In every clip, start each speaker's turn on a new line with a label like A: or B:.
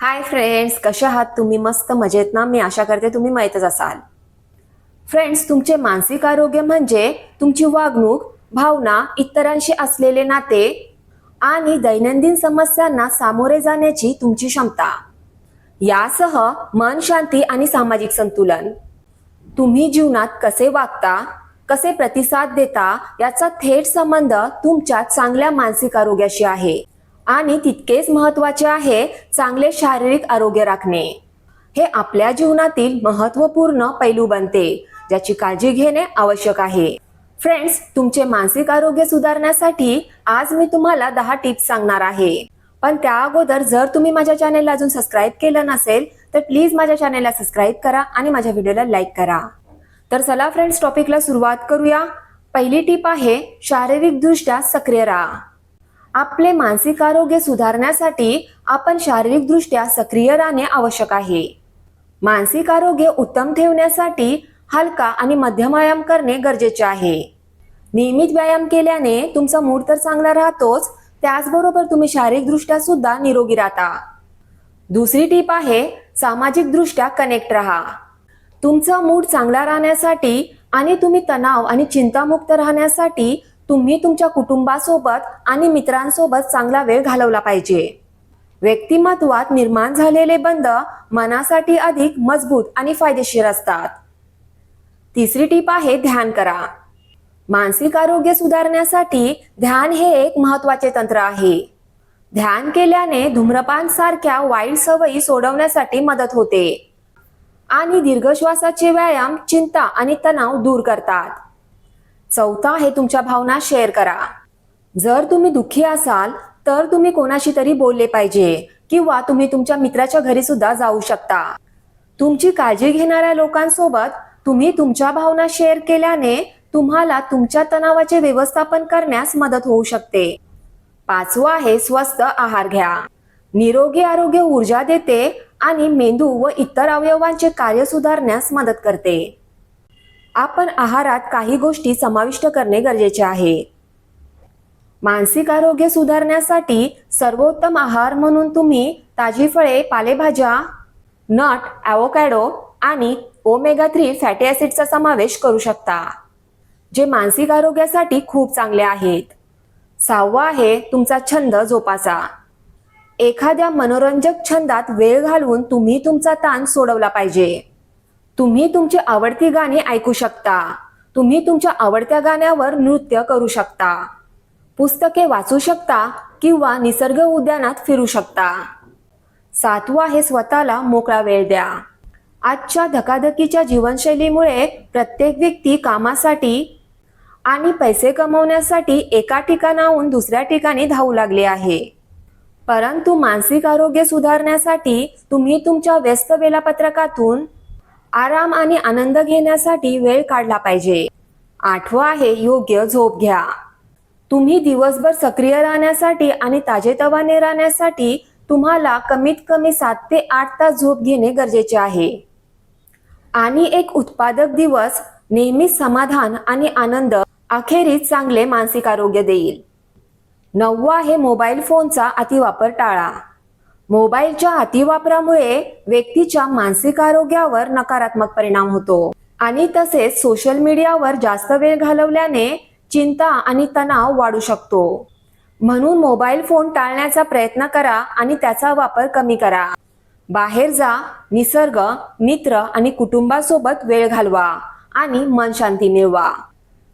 A: Hi friends कसे आहात तुम्ही? मस्त मजेत ना? मी आशा करते तुम्ही माहीतच असाल. फ्रेंड्स तुमचे मानसिक आरोग्य म्हणजे तुमची वागणूक भावना इतरांशी असलेले नाते आणि दैनंदिन समस्यांना सामोरे जाण्याची तुमची क्षमता. यासह मन शांती आणि सामाजिक संतुलन. तुम्ही जीवनात कसे वागता कसे प्रतिसाद देता याचा थेट संबंध तुमच्या चांगल्या मानसिक आरोग्याशी आहे. आणि तितकेच महत्त्वाचे आहे चांगले शारीरिक आरोग्य राखणे. हे आपल्या जीवनातील महत्त्वपूर्ण पैलू बनते ज्याची काळजी घेणे आवश्यक आहे. फ्रेंड्स तुमचे मानसिक आरोग्य सुधारण्यासाठी आज मी तुम्हाला दहा टिप्स सांगणार आहे. पण त्या अगोदर जर तुम्ही माझ्या चॅनेलला अजून सबस्क्राईब केलं नसेल तर प्लीज माझ्या चॅनेलला सबस्क्राईब करा आणि माझ्या व्हिडिओला लाईक करा. तर चला फ्रेंड्स टॉपिकला सुरुवात करूया. पहिली टीप आहे शारीरिकदृष्ट्या सक्रिय राहा. आपले मानसिक आरोग्य सुधारण्यासाठी आपण शारीरिकदृष्ट्या सक्रिय राहणे आवश्यक आहे. मानसिक आरोग्य उत्तम ठेवण्यासाठी हलका आणि मध्यम व्यायाम करणे गरजेचे आहे. नियमित व्यायाम केल्याने तुमचा मूड तर चांगला राहतोच त्याचबरोबर तुम्ही शारीरिकदृष्ट्या सुद्धा निरोगी राहता. दुसरी टीप आहे सामाजिक दृष्ट्या कनेक्ट राहा. तुमचा मूड चांगला राहण्यासाठी आणि तुम्ही तणाव आणि चिंतामुक्त राहण्यासाठी तुम्ही तुमच्या कुटुंबासोबत आणि मित्रांसोबत चांगला वेळ घालवला पाहिजे. व्यक्तिमत्वात निर्माण झालेले बंध मनासाठी अधिक मजबूत आणि फायदेशीर असतात. तिसरी टीप आहे ध्यान करा. मानसिक आरोग्य सुधारण्यासाठी ध्यान हे एक महत्त्वाचे तंत्र आहे. ध्यान केल्याने धूम्रपान सारख्या वाईट सवयी सोडवण्यासाठी मदत होते. आणि दीर्घ श्वासाचे व्यायाम चिंता आणि तणाव दूर करतात. चौथा आहे तुमच्या भावना शेअर करा. जर तुम्ही दुःखी असाल तर तुम्ही कोणाशी तरी बोलले पाहिजे किंवा तुम्ही तुमच्या मित्राच्या घरी सुद्धा जाऊ शकता. तुमची काळजी घेणाऱ्या लोकांसोबत तुम्ही तुमच्या भावना शेअर केल्याने तुम्हाला तुमच्या तणावाचे व्यवस्थापन करण्यास मदत होऊ शकते. पाचवं आहे स्वस्त आहार घ्या. निरोगी आरोग्य ऊर्जा देते आणि मेंदू व इतर अवयवांचे कार्य सुधारण्यास मदत करते. आपण आहारात काही गोष्टी समाविष्ट करणे गरजेचे आहे. मानसिक आरोग्य सुधारण्यासाठी सर्वोत्तम आहार म्हणून तुम्ही ताजी फळे पालेभाज्या नट ॲवोकॅडो आणि ओमेगा थ्री फॅटी ॲसिडचा समावेश करू शकता जे मानसिक आरोग्यासाठी खूप चांगले आहेत. सहावा आहे तुमचा छंद जोपासा. एखाद्या मनोरंजक छंदात वेळ घालवून तुम्ही तुमचा ताण सोडवला पाहिजे. तुम्ही तुमची आवडती गाणी ऐकू शकता. तुम्ही तुमच्या आवडत्या गाण्यावर नृत्य करू शकता. पुस्तके वाचू शकता किंवा निसर्ग उद्यानात फिरू शकता. सातवा हे स्वतःला मोकळा वेळ द्या. आजच्या धकाधकीच्या जीवनशैलीमुळे प्रत्येक व्यक्ती कामासाठी आणि पैसे कमवण्यासाठी एका ठिकाणाहून दुसऱ्या ठिकाणी धावू लागले आहे. परंतु मानसिक आरोग्य सुधारण्यासाठी तुम्ही तुमच्या व्यस्त वेळापत्रकातून आराम आणि आनंद घेण्यासाठी वेळ काढला पाहिजे. आठवं आहे योग्य झोप घ्या. तुम्ही दिवसभर सक्रिय राहण्यासाठी आणि ताजेतवाने राहण्यासाठी तुम्हाला कमीत कमी सात ते आठ तास झोप घेणे गरजेचे आहे. आणि एक उत्पादक दिवस नेहमीच समाधान आणि आनंद अखेरीस चांगले मानसिक आरोग्य देईल. नववा आहे मोबाईल फोनचा अतिवापर टाळा. मोबाईलच्या अतिवापरामुळे व्यक्तीच्या मानसिक आरोग्यावर नकारात्मक परिणाम होतो. आणि तसेच सोशल मीडियावर जास्त वेळ घालवल्याने चिंता आणि तणाव वाढू शकतो. म्हणून मोबाईल फोन टाळण्याचा प्रयत्न करा आणि त्याचा वापर कमी करा. बाहेर जा निसर्ग मित्र आणि कुटुंबासोबत वेळ घालवा आणि मन शांती मिळवा.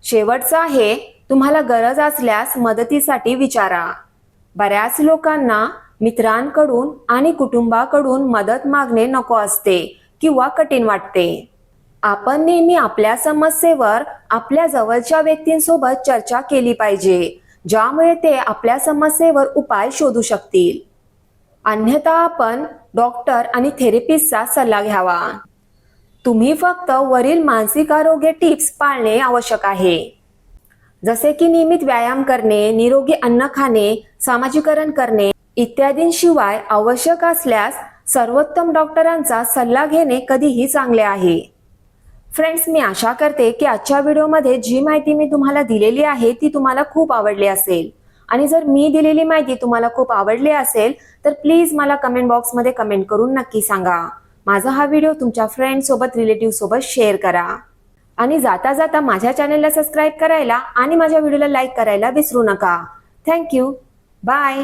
A: शेवटचं आहे तुम्हाला गरज असल्यास मदतीसाठी विचारा. बऱ्याच लोकांना मित्रांकडून आणि कुटुंबाकडून मदत मागणे नको असते किंवा कठीण वाटते. आपण नेहमी आपल्या समस्येवर आपल्या जवळच्या व्यक्तींसोबत चर्चा केली पाहिजे ज्यामुळे ते आपल्या समस्येवर उपाय शोधू शकतील. अन्यथा आपण डॉक्टर आणि थेरपिस्टचा सल्ला घ्यावा. तुम्ही फक्त वरील मानसिक आरोग्य टिप्स पाळणे आवश्यक आहे. जसे की नियमित व्यायाम करणे निरोगी अन्न खाणे सामाजिकरण करणे इत्यादींशिवाय आवश्यक असल्यास सर्वोत्तम डॉक्टरांचा सल्ला घेणे कधीही चांगले आहे. फ्रेंड्स मी आशा करते की आजच्या व्हिडिओमध्ये जी माहिती मी तुम्हाला दिलेली आहे ती तुम्हाला खूप आवडली असेल. आणि जर मी दिलेली माहिती तुम्हाला खूप आवडली असेल तर प्लीज मला कमेंट बॉक्समध्ये कमेंट करून नक्की सांगा. माझा हा व्हिडिओ तुमच्या फ्रेंड सोबत रिलेटिव्ह सोबत शेअर करा. आणि जाता जाता माझ्या चॅनलला सबस्क्राईब करायला आणि माझ्या व्हिडिओला लाईक करायला विसरू नका. Thank you bye